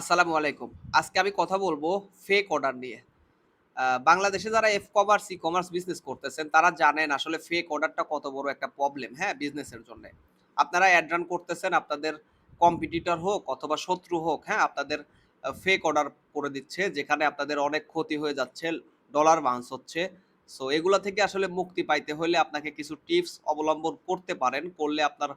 আসসালামু আলাইকুম। আজকে আমি কথা বলব ফেক অর্ডার নিয়ে। বাংলাদেশে যারা F commerce E commerce business করতেছেন, তারা জানেন আসলে ফেক অর্ডারটা কত বড় একটা প্রবলেম হ্যাঁ বিজনেসের জন্য। আপনারা অ্যাড রান করতেছেন, আপনাদের কম্পিটিটর হোক অথবা শত্রু হোক হ্যাঁ আপনাদের ফেক অর্ডার করে দিচ্ছে, যেখানে আপনাদের অনেক ক্ষতি হয়ে যাচ্ছে ডলার বাউন্স হচ্ছে। সো এগুলা থেকে আসলে মুক্তি পাইতে হলে আপনাকে কিছু টিপস অবলম্বন করতে পারেন, করলে আপনার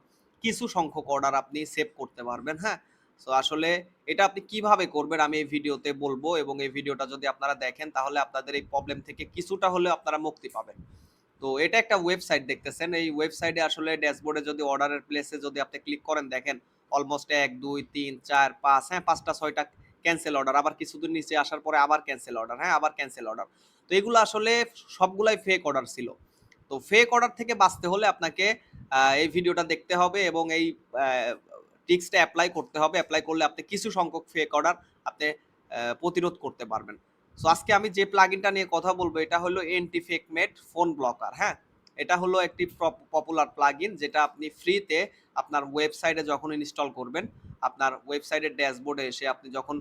কিছু সংখ্যক অর্ডার আপনি সেভ করতে পারবেন হ্যাঁ। সো আসলে এটা আপনি কীভাবে করবেন আমি এই ভিডিওতে বলব এবং এই ভিডিওটা যদি আপনারা দেখেন, তাহলে আপনাদের এই প্রবলেম থেকে কিছুটা হলেও আপনারা মুক্তি পাবেন। তো এটা একটা ওয়েবসাইট দেখতেছেন। এই ওয়েবসাইটে আসলে ড্যাশবোর্ডে যদি অর্ডারের প্লেসে যদি আপনি ক্লিক করেন, দেখেন অলমোস্ট এক, দুই, তিন, চার, পাঁচ হ্যাঁ পাঁচটা, ছয়টা ক্যান্সেল অর্ডার আবার কিছুদিন নিচে আসার পরে আবার ক্যান্সেল অর্ডার হ্যাঁ আবার ক্যান্সেল অর্ডার তো এগুলো আসলে সবগুলাই ফেক অর্ডার ছিল। তো ফেক অর্ডার থেকে বাঁচতে হলে আপনাকে এই ভিডিওটা দেখতে হবে এবং এই টিক্সটা অ্যাপ্লাই করতে হবে অ্যাপ্লাই করলে আপনি কিছু সংখ্যক ফেক অর্ডার আপনি প্রতিরোধ করতে পারবেন। সো আজকে আমি যে প্লাগইনটা নিয়ে কথা বলব, এটা হলো এন্টি ফেকমেট ফোন ব্লকার হ্যাঁ? এটা হলো একটি পপুলার প্লাগইন যেটা আপনি ফ্রিতে আপনার ওয়েবসাইটে যখন ইনস্টল করবেন, আপনার ওয়েবসাইটের ড্যাশবোর্ডে এসে আপনি যখন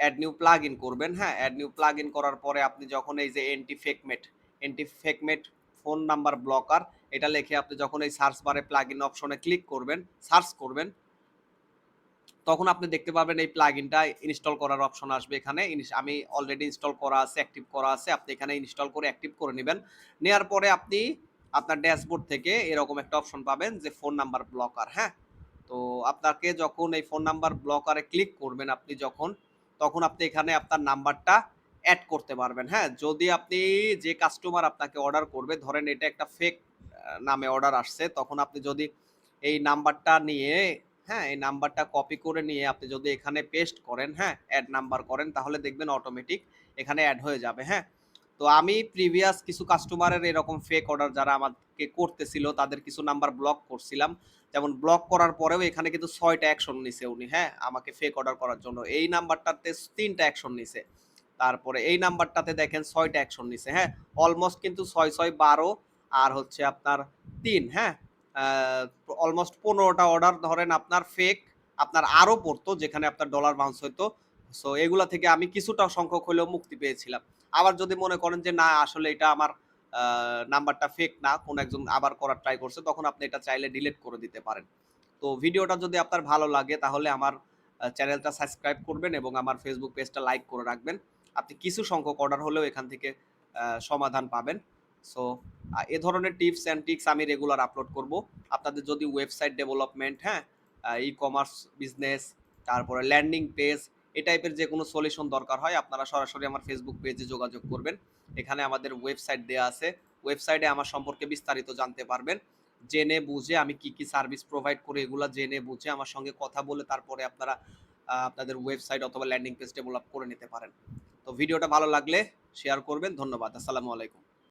অ্যাড নিউ প্লাগ ইন করবেন হ্যাঁ? অ্যাড নিউ প্লাগ ইন করার পরে আপনি যখন এই যে এন্টি ফেকমেট এন্টি ফেকমেট ফোন নাম্বার ব্লকার এটা লিখে আপনি যখন এই সার্চ বারে প্লাগ ইন অপশনে ক্লিক করবেন সার্চ করবেন, তখন আপনি দেখতে পাবেন এই প্লাগইনটা ইনস্টল করার অপশন আসবে এখানে। আমি অলরেডি ইনস্টল করা আছে অ্যাক্টিভ করা আছে, আপনি এখানে ইনস্টল করে অ্যাক্টিভ করে নেবেন। নেওয়ার পরে আপনি আপনার ড্যাশবোর্ড থেকে এরকম একটা অপশন পাবেন যে ফোন নাম্বার ব্লকার হ্যাঁ? তো আপনাকে যখন এই ফোন নাম্বার ব্লকারে ক্লিক করবেন আপনি যখন, তখন আপনি এখানে আপনার নাম্বারটা অ্যাড করতে পারবেন। হ্যাঁ যদি আপনি যে কাস্টমার আপনাকে অর্ডার করবে, ধরেন এটা একটা ফেক নামে অর্ডার আসছে, তখন আপনি যদি এই নাম্বারটা নিয়ে হ্যাঁ এই নাম্বারটা কপি করে নিয়ে আপনি যদি এখানে পেস্ট করেন হ্যাঁ অ্যাড নাম্বার করেন, তাহলে দেখবেন অটোমেটিক এখানে অ্যাড হয়ে যাবে হ্যাঁ। তো আমি প্রিভিয়াস কিছু কাস্টমারের এরকম ফেক অর্ডার যারা আমাকে করতেছিল, তাদের কিছু নাম্বার ব্লক করছিলাম। যেমন ব্লক করার পরেও এখানে কিন্তু ছয়টা অ্যাকশন নিছে উনি হ্যাঁ আমাকে ফেক অর্ডার করার জন্য। এই নাম্বারটাতে তিনটা অ্যাকশন নিছে। তারপরে এই নাম্বারটাতে দেখেন ছয়টা অ্যাকশন নিছে হ্যাঁ? অলমোস্ট কিন্তু ছয় ছয়, বারো আর হচ্ছে আপনার তিন হ্যাঁ? অলমোস্ট পনেরোটা অর্ডার ধরেন আপনার ফেক আপনার আরও পড়তো, যেখানে আপনার ডলার বাউন্স হতো সো এগুলা থেকে আমি কিছুটা সংখ্যক হলেও মুক্তি পেয়েছিলাম। আবার যদি মনে করেন যে, না, আসলে এটা আমার নাম্বারটা ফেক না, কোন একজন আবার করার ট্রাই করছে, তখন আপনি এটা চাইলে ডিলিট করে দিতে পারেন। তো ভিডিওটা যদি আপনার ভালো লাগে, তাহলে আমার চ্যানেলটা সাবস্ক্রাইব করবেন এবং আমার ফেসবুক পেজটা লাইক করে রাখবেন। আপনি কিছু সংখ্যক অর্ডার হলেও এখান থেকে সমাধান পাবেন। সো এ ধরনের টিপস অ্যান্ড টিক্স আমি রেগুলার আপলোড করব। আপনাদের যদি ওয়েবসাইট ডেভেলপমেন্ট হ্যাঁ ই কমার্স বিজনেস তারপরে ল্যান্ডিং পেজ এ টাইপের যে কোনো সলিউশন দরকার হয়, আপনারা সরাসরি আমার ফেসবুক পেজে যোগাযোগ করবেন। এখানে আমাদের ওয়েবসাইট দেওয়া আছে। ওয়েবসাইটে আমার সম্পর্কে বিস্তারিত জানতে পারবেন। জেনে বুঝে আমি কি কি সার্ভিস প্রোভাইড করি, এগুলো জেনে বুঝে আমার সঙ্গে কথা বলে তারপরে আপনারা আপনাদের ওয়েবসাইট অথবা ল্যান্ডিং পেজ ডেভেলপ করে নিতে পারেন। তো ভিডিওটা ভালো লাগলে শেয়ার করবেন ধন্যবাদ আসসালামু আলাইকুম।